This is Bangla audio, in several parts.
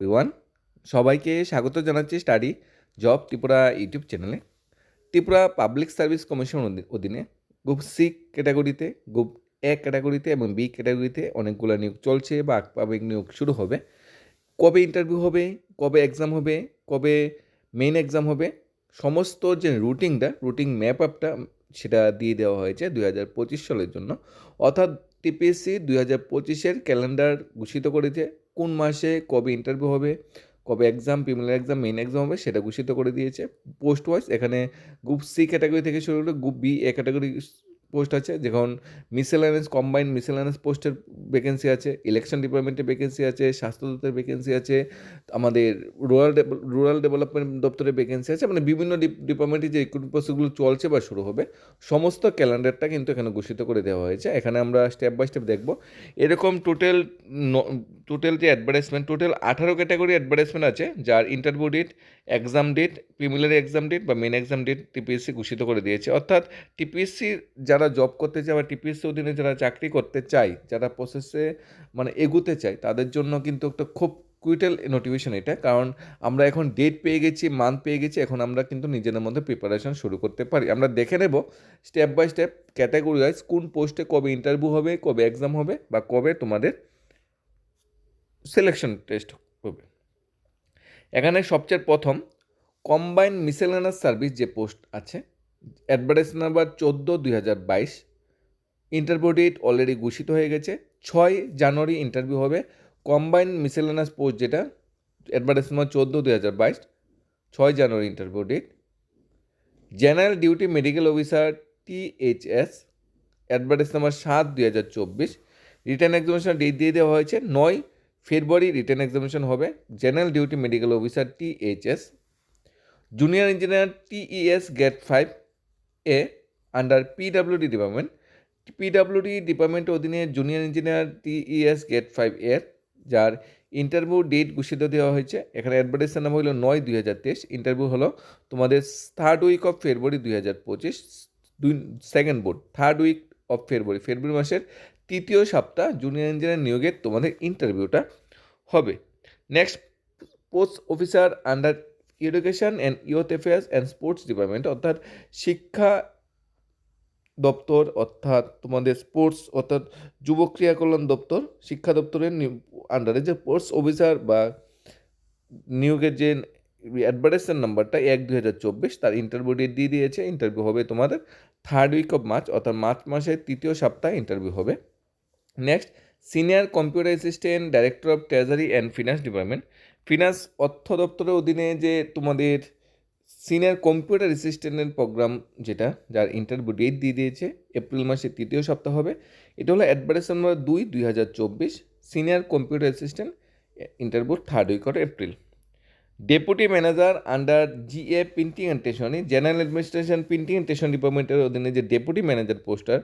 এভরিওয়ান সবাইকে স্বাগত জানাচ্ছি স্টাডি জব ত্রিপুরা ইউটিউব চ্যানেলে। ত্রিপুরা পাবলিক সার্ভিস কমিশন অধীনে গ্রুপ সি ক্যাটাগরিতে গ্রুপ এ ক্যাটাগরিতে এবং বি ক্যাটাগরিতে অনেকগুলো নিয়োগ চলছে বা আকপাবিক নিয়োগ শুরু হবে। কবে ইন্টারভিউ হবে, কবে এক্সাম হবে, কবে মেইন এক্সাম হবে, সমস্ত যে রুটিনটা রুটিন ম্যাপ আপটা সেটা দিয়ে দেওয়া হয়েছে দুই হাজার পঁচিশ সালের জন্য। অর্থাৎ টিপিএসসি দুই হাজার পঁচিশের ক্যালেন্ডার ঘোষিত করেছে। কোন মাসে কবে ইন্টারভিউ হবে, কবে exam preliminary exam main exam হবে সেটা ঘোষিত করে দিয়েছে। পোস্ট ওয়াইজ এখানে গ্রুপ সি ক্যাটাগরি থেকে শুরু করে group B A category post আছে যেমন মিসেলানেস কম্বাইন্ড মিসেলানেস পোস্টের ভ্যাকেন্সি আছে ইলেকশন ডিপার্টমেন্টের ভ্যাকেন্সি আছে, স্বাস্থ্য দপ্তরের ভ্যাকেন্সি আছে, আমাদের রুরাল রুরাল ডেভেলপমেন্ট দপ্তরের ভ্যাকেন্সি আছে মানে বিভিন্ন ডিপার্টমেন্টে যে রিক্রুটমেন্ট প্রসেসগুলো চলছে বা শুরু হবে, সমস্ত ক্যালেন্ডারটা কিন্তু এখানে ঘোষিত করে দেওয়া হয়েছে। এখানে আমরা স্টেপ বাই স্টেপ দেখব। এরকম টোটাল টোটাল যে অ্যাডভার্টাইজমেন্ট টোটাল আঠারো ক্যাটাগরি অ্যাডভার্টাইজমেন্ট আছে, যার interview date exam date preliminary exam date বা মেন এক্সাম ডেট টিপিএসসি ঘোষিত করে দিয়েছে। অর্থাৎ টিপিএসসি যারা জব করতে চায় বা টিপিএসসি অধীনে যারা চাকরি করতে চায়, যারা প্রসেসে মানে এগুতে চায়, তাদের জন্য কিন্তু একটা খুব কুইটাল নোটিফিকেশন এটা। কারণ আমরা এখন ডেট পেয়ে গেছি মান্থ পেয়ে গেছি, এখন আমরা কিন্তু নিজেদের মধ্যে প্রিপারেশন শুরু করতে পারি। আমরা দেখে নেব step by step category wise কোন পোস্টে কবে ইন্টারভিউ হবে, কবে এক্সাম হবে বা কবে তোমাদের সিলেকশন টেস্ট হবে। এখানে সবচেয়ে প্রথম কম্বাইন মিসেলেনাস সার্ভিস যে পোস্ট আছে অ্যাডভার্টাইজ নাম্বার চোদ্দ, দুই হাজার বাইশ ইন্টারভিউ ডেট অলরেডি ঘোষিত হয়ে গেছে। ছয় জানুয়ারি ইন্টারভিউ হবে। কম্বাইন মিসেলেনাস পোস্ট যেটা অ্যাডভার্টাইজ নাম্বার চোদ্দ, দুই হাজার বাইশ, ছয় January interview date general duty medical officer THS advertise number সাত, দুই হাজার চব্বিশ, রিটার্ন এক্সামিনেশন ডেট দিয়ে দেওয়া হয়েছে। নয় ফেব্রুয়ারি রিটার্ন এক্সামিনেশন হবে। General duty medical officer THS junior engineer TES grade five A under PWD department PWD ডিপার্টমেন্টের অধীনে junior engineer TES grade five এর যার ইন্টারভিউ ডেট ঘোষিত দেওয়া হয়েছে। এখানে অ্যাডভার্টাইজের নাম হলো নয় দুই হাজার তেইশ। ইন্টারভিউ হলো তোমাদের থার্ড উইক অফ ফেব্রুয়ারি দুই হাজার পঁচিশ। দুই second board third week of February February মাসের তৃতীয় সপ্তাহ জুনিয়র ইঞ্জিনিয়ার নিয়োগের তোমাদের ইন্টারভিউটা হবে। Next post officer under education and youth affairs and sports department অর্থাৎ শিক্ষা দপ্তর, অর্থাৎ তোমাদের স্পোর্টস অর্থাৎ যুব ক্রিয়া কল্যাণ দপ্তর, শিক্ষা দপ্তরের আন্ডারে যে স্পোর্টস অফিসার বা নিয়োগের যে অ্যাডভার্টাইজের নাম্বারটা এক দুই হাজার চব্বিশ, তার ইন্টারভিউ ডেট দিয়ে দিয়েছে। ইন্টারভিউ হবে তোমাদের থার্ড উইক অফ মার্চ অর্থাৎ মার্চ মাসের তৃতীয় সপ্তাহে ইন্টারভিউ হবে। Next senior computer assistant director of treasury and finance department finance অর্থ দপ্তরের অধীনে যে তোমাদের সিনিয়র কম্পিউটার অ্যাসিস্ট্যান্টের প্রোগ্রাম যেটা, যার ইন্টারভিউ ডেট দিয়ে দিয়েছে, এপ্রিল মাসের তৃতীয় সপ্তাহ হবে, এটা হলো অ্যাডভার্টাইজ নম্বর দুই দুই হাজার চব্বিশ senior computer assistant interview third week of April deputy manager under GA printing and stationery general administration printing and station ডিপার্টমেন্টের অধীনে যে ডেপুটি ম্যানেজার পোস্টার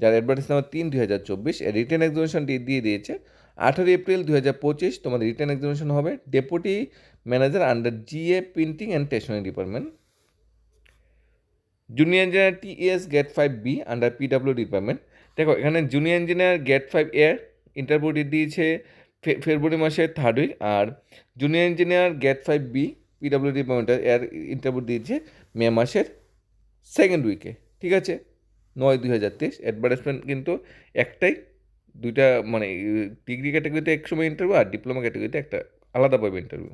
যার অ্যাডভার্টাইজ নাম্বার তিন, দুই হাজার চব্বিশ রিটার্ন এক্সামিনেশন ডেট দিয়ে দিয়েছে আঠারো এপ্রিল দুই হাজার পঁচিশ তোমাদের রিটার্ন এক্সামিনেশন হবে। Deputy manager under GA printing and stationery department junior engineer TS grade five B under PW department দেখো, এখানে জুনিয়র ইঞ্জিনিয়ার গেট ফাইভ এর ইন্টারভিউ দিয়েছে ফেব্রুয়ারি মাসের থার্ড উইক আর junior engineer grade five B PW ডিপার্টমেন্টের এর ইন্টারভিউ দিয়েছে মে মাসের সেকেন্ড উইকে ঠিক আছে? নয় দুই হাজার তেইশ। অ্যাডভার্টাইজমেন্ট কিন্তু একটাই। দুইটা মানে ডিগ্রি ক্যাটাগরিতে এক সময় ইন্টারভিউ আর ডিপ্লোমা ক্যাটাগরিতে একটা আলাদাভাবে ইন্টারভিউ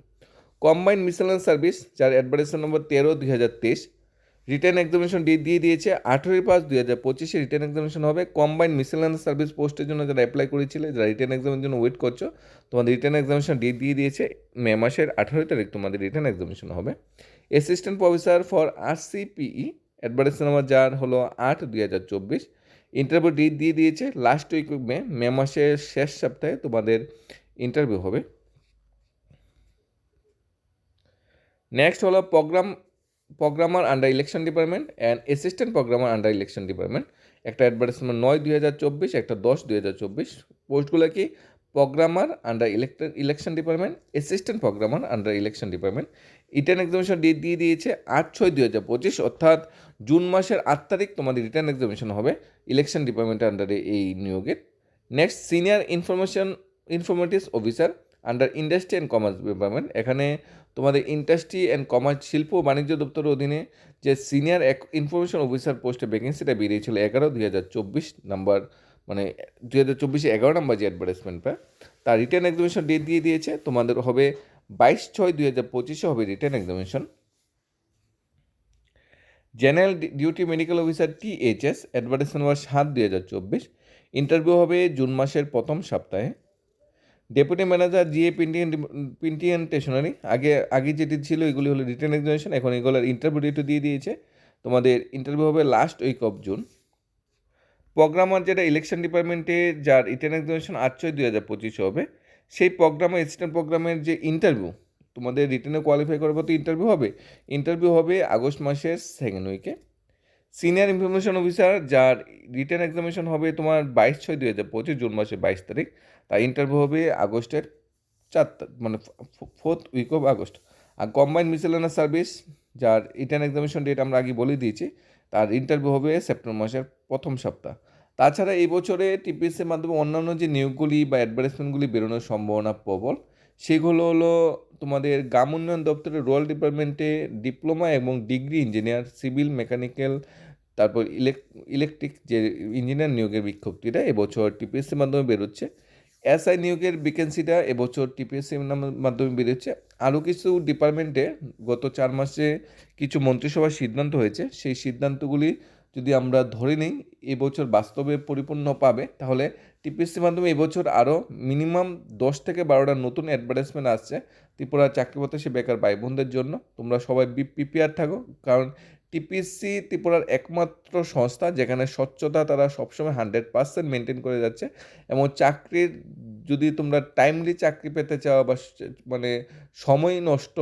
কম্বাইন্ড মিসেলেন্স সার্ভিস যার অ্যাডভার্টাইজমেন্ট নম্বর তেরো দুই হাজার তেইশ রিটার্ন এক্সামিনেশন ডেট দিয়ে দিয়েছে আঠেরোই পাঁচ দুই হাজার পঁচিশে রিটার্ন এক্সামিনেশন হবে। কম্বাইন্ড মিসেলেন্স সার্ভিস পোস্টের জন্য যারা অ্যাপ্লাই করেছিলে, যারা রিটার্ন এক্সামের জন্য ওয়েট করছ, তোমাদের রিটার্ন এক্সামিনেশন ডেট দিয়ে দিয়েছে মে মাসের আঠেরোই তারিখ তোমাদের রিটার্ন এক্সামিনেশন হবে। Assistant professor for R CPE advertise number যার হলো আট দুই হাজার চব্বিশ। ইন্টারভিউ ডেট দিয়ে দিয়েছে। লাস্ট উইক মে মে মাসের শেষ সপ্তাহে তোমাদের ইন্টারভিউ হবে। নেক্সট হলো program programmer under election department and assistant programmer under election department একটা অ্যাডভার্টাইজমেন্ট নয় দুই হাজার চব্বিশ, একটা দশ দুই হাজার চব্বিশ। পোস্টগুলো কি? Programmer under ইলেকট্র election department assistant programmer under election department ইটার্ন examination date দিয়ে দিয়েছে আট ছয় দুই হাজার পঁচিশ, অর্থাৎ জুন মাসের আট তারিখ তোমাদের রিটার্ন এক্সামিনেশন হবে ইলেকশন ডিপার্টমেন্টের আন্ডারে এই নিয়োগের। Next senior information informatics officer under industry and commerce department এখানে তোমাদের ইন্ডাস্ট্রি অ্যান্ড কমার্স শিল্প বাণিজ্য দপ্তরের অধীনে যে সিনিয়র এক ইনফরমেশন অফিসার পোস্টে ভ্যাকেন্সিটা বেরিয়েছিল এগারো, দুই হাজার চব্বিশ নাম্বার মানে দুই হাজার চব্বিশে এগারো নাম্বার যে অ্যাডভার্টাইজমেন্টটা তার রিটার্ন এক্সামিনেশন ডেট দিয়ে দিয়েছে। তোমাদের হবে বাইশ ছয়, দুই হাজার পঁচিশে হবে written examination general duty medical officer THS advertisement number সাত, দুই হাজার চব্বিশ। ইন্টারভিউ হবে জুন মাসের প্রথম সপ্তাহে। Deputy manager GA printing and stationery আগে আগে যেটি ছিল এগুলি হলো রিটার্ন এক্সামিনেশন এখন এগুলোর ইন্টারভিউ ডেটও দিয়ে দিয়েছে। তোমাদের ইন্টারভিউ হবে last week of June programmer যেটা ইলেকশন ডিপার্টমেন্টে যার রিটার্ন এক্সামিনেশন আট ছয়, দুই হাজার পঁচিশে হবে, সেই প্রোগ্রামে অ্যাসিস্ট্যান্ট প্রোগ্রামের যে ইন্টারভিউ তোমাদের রিটার্নে কোয়ালিফাই করার পর তো ইন্টারভিউ হবে। ইন্টারভিউ হবে আগস্ট মাসের সেকেন্ড উইকে সিনিয়র ইনফরমেশন অফিসার যার রিটার্ন এক্সামিনেশন হবে তোমার বাইশ ছয় দুই হাজার পঁচিশ, জুন মাসের বাইশ তারিখ। তার ইন্টারভিউ হবে আগস্টের চার মানে ফোর্থ উইক অফ আগস্ট। আর কম্বাইন্ড মিসেলেনাস সার্ভিস যার রিটার্ন এক্সামিনেশন ডেট আমরা আগে বলে দিয়েছি, তার ইন্টারভিউ হবে সেপ্টেম্বর মাসের প্রথম সপ্তাহ। তাছাড়া এই বছরে টিপিএসের মাধ্যমে অন্যান্য যে নিয়োগগুলি বা অ্যাডভার্টাইজমেন্টগুলি বেরোনোর সম্ভাবনা প্রবল। সেগুলো হলো তোমাদের গ্রাম উন্নয়ন দপ্তরের রোয়াল ডিপার্টমেন্টে ডিপ্লোমা এবং ডিগ্রি ইঞ্জিনিয়ার, সিভিল মেকানিক্যাল, তারপর ইলেকট্রিক যে ইঞ্জিনিয়ার নিয়োগের বিজ্ঞপ্তিটা, এবছর টিপিএসসির মাধ্যমে বেরোচ্ছে। এসআই নিয়োগের ভ্যাকেন্সিটা এবছর টিপিএসসির মাধ্যমে বেরোচ্ছে। আরও কিছু ডিপার্টমেন্টে গত চার মাসে কিছু মন্ত্রিসভার সিদ্ধান্ত হয়েছে। সেই সিদ্ধান্তগুলি যদি আমরা ধরে নিই এবছর বাস্তবে পরিপূর্ণ পাবে, তাহলে টিপিএসসির মাধ্যমে এবছর আরও মিনিমাম দশ থেকে বারোটা নতুন অ্যাডভার্টাইজমেন্ট আসছে। ত্রিপুরা চাকরি সে বেকার ভাই বোনদের জন্য। তোমরা সবাই প্রিপেয়ার থাকো, কারণ টিপিএসসি ত্রিপুরার একমাত্র সংস্থা যেখানে স্বচ্ছতা তারা সবসময় হান্ড্রেড পার্সেন্ট মেনটেন করে যাচ্ছে এবং চাকরির যদি তোমরা টাইমলি চাকরি পেতে চাও বা মানে সময় নষ্ট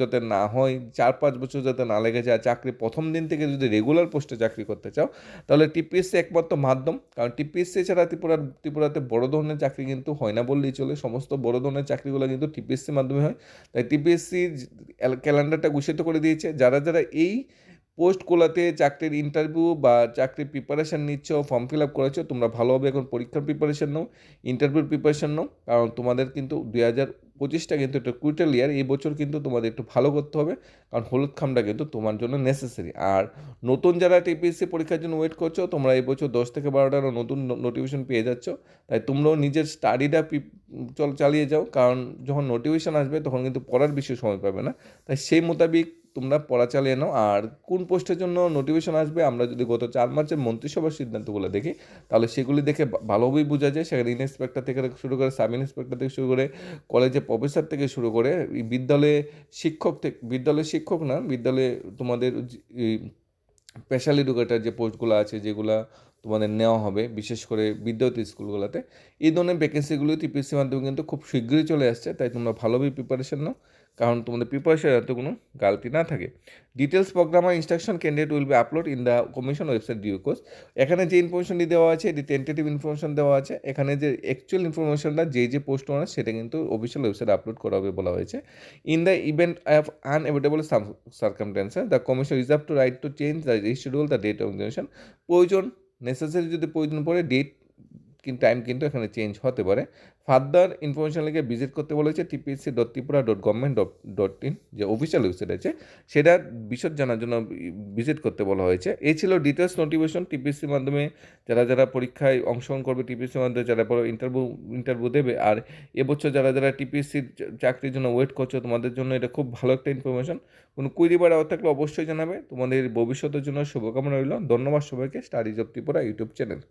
যাতে না হয়, চার পাঁচ বছর যাতে না লেগে যায়, চাকরি প্রথম দিন থেকে যদি রেগুলার পোস্টে চাকরি করতে চাও, তাহলে টিপিএসসি একমাত্র মাধ্যম। কারণ টিপিএসসি ছাড়া ত্রিপুরার, ত্রিপুরাতে বড় ধরনের চাকরি কিন্তু হয় না বললেই চলে। সমস্ত বড় ধরনের চাকরিগুলো কিন্তু টিপিএসসির মাধ্যমে হয়। তাই টিপিএসসি ক্যালেন্ডারটা ঘোষিত করে দিয়েছে। যারা যারা এই পোস্টগুলোতে চাকরির ইন্টারভিউ বা চাকরির প্রিপারেশান নিচ্ছ ফর্ম ফিল আপ করেছ, তোমরা ভালোভাবে এখন পরীক্ষার প্রিপারেশান নাও ইন্টারভিউর প্রিপারেশান নাও, কারণ তোমাদের কিন্তু দুই হাজার পঁচিশটা কিন্তু একটা কুইটাল ইয়ার এই বছর কিন্তু তোমাদের একটু ভালো করতে হবে, কারণ হলুদ খামটা কিন্তু তোমার জন্য নেসেসারি আর নতুন যারা টিপিএসসি পরীক্ষার জন্য ওয়েট করছ, তোমরা এই বছর দশ থেকে বারোটা নতুন নোটিফিকেশন পেয়ে যাচ্ছ। তাই তোমরাও নিজের স্টাডিটা চল, চালিয়ে যাও, কারণ যখন নোটিফিকেশান আসবে, তখন কিন্তু পড়ার বেশি সময় পাবে না। তাই সেই মোতাবিক তোমরা পড়া চালিয়ে নাও। আর কোন পোস্টের জন্য নোটিফিকেশন আসবে, আমরা যদি গত চার মার্চের মন্ত্রিসভার সিদ্ধান্তগুলো দেখি, তাহলে সেগুলি দেখে ভালোভাবেই বোঝা যায়। সেখানে ইন্সপেক্টর থেকে শুরু করে সাব ইন্সপেক্টর থেকে শুরু করে কলেজে প্রফেসর থেকে শুরু করে বিদ্যালয়ে শিক্ষক থেকে বিদ্যালয়ের শিক্ষক না, বিদ্যালয়ে তোমাদের স্পেশাল এডুকেটার যে পোস্টগুলো আছে, যেগুলো তোমাদের নেওয়া হবে, বিশেষ করে বিদ্যার্থী স্কুলগুলোতে, এই ধরনের ভ্যাকেন্সিগুলো টিপিএসসির মাধ্যমে কিন্তু খুব শীঘ্রই চলে আসছে। তাই তোমরা ভালোভাবে প্রিপারেশন নাও। কারণ তোমাদের প্রিপারেশন যাতে কোনো গালতি না থাকে। Details program R instruction candidate will be upload in the commission website due course এখানে যে ইনফরমেশনটি দেওয়া আছে, এটি টেন্টেটিভ ইনফরমেশন দেওয়া আছে। এখানে যে অ্যাকচুয়াল ইনফরমেশনটা যে যে পোস্ট হয় সেটা কিন্তু অফিসিয়াল ওয়েবসাইটে আপলোড করা হবে বলা হয়েছে। In the event of unavoidable circumstances the commission reserve to right to change the reschedule the date of প্রয়োজন নেসেসারি যদি প্রয়োজন পড়ে ডেট কিন্তু টাইম কিন্তু এখানে চেঞ্জ হতে পারে। ফার্দার ইনফরমেশন লিখে ভিজিট করতে বলেছে TPSC dot Tripura dot government dot in যে অফিসিয়াল ওয়েবসাইট আছে, সেটা বিশদ জানার জন্য ভিজিট করতে বলা হয়েছে। এই ছিল ডিটেলস নোটিফিকেশন টিপিএসসির মাধ্যমে যারা যারা পরীক্ষায় অংশগ্রহণ করবে টিপিএসসির মাধ্যমে, যারা পরে ইন্টারভিউ ইন্টারভিউ দেবে। আর এবছর যারা যারা টিপিএসসির চাকরির জন্য ওয়েট করছ, তোমাদের জন্য এটা খুব ভালো একটা ইনফরমেশন কোনো কুইরি বা থাকলে অবশ্যই জানাবে। তোমাদের ভবিষ্যতের জন্য শুভকামনা রইল। ধন্যবাদ সবাইকে। Studies of Tripura YouTube channel